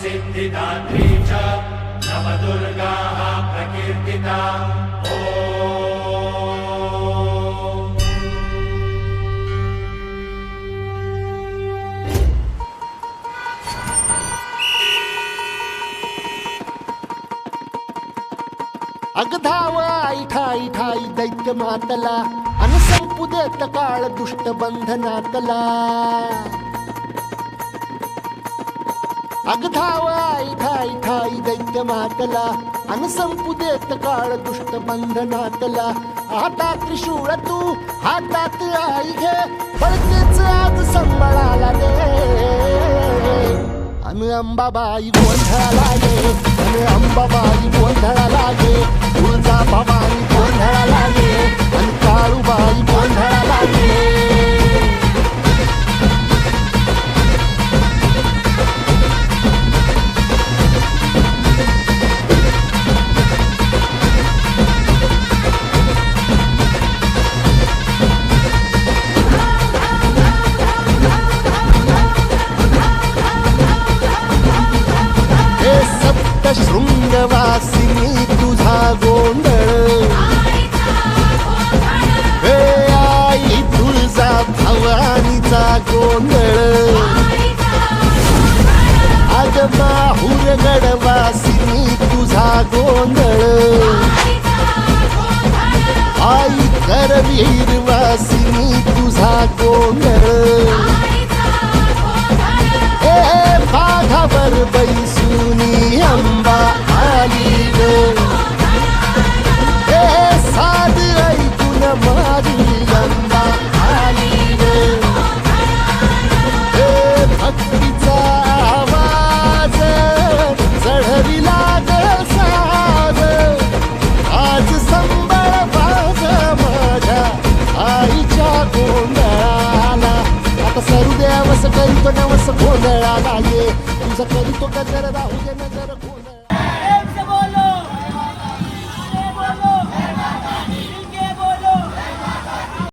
सिद्धिदात्री च नवदुर्गाः प्रकीर्तिता. ॐ अग धाव आई ठाई दैत्य मातला अनसंपुदेत काळ दुष्ट बंधनातला अग धाव आई ठाई ठाई दैत्य मातला. अन संपू देत काळ दुष्ट बंधनातला. आता त्रिशूळ तू हातात आई घे. पळतेच आज संबळाला दे. अन अंबाबाई गोंधळाला दे. अन अंबाबाई गोंधळाला दे. सप्त शृंगवासिनी तुझा गोंधळ. हे आई तुळजा भवानीचा गोंधळ. अग माहूर गडवासिनी तुझा गोंधळ. आई करवीर वासिनी तुझा गोंधळ. ए बाघावर बैसू सरू देवस करीतो नवस गोंधळाला ये तुझं करीतो गजर राहू दे नजर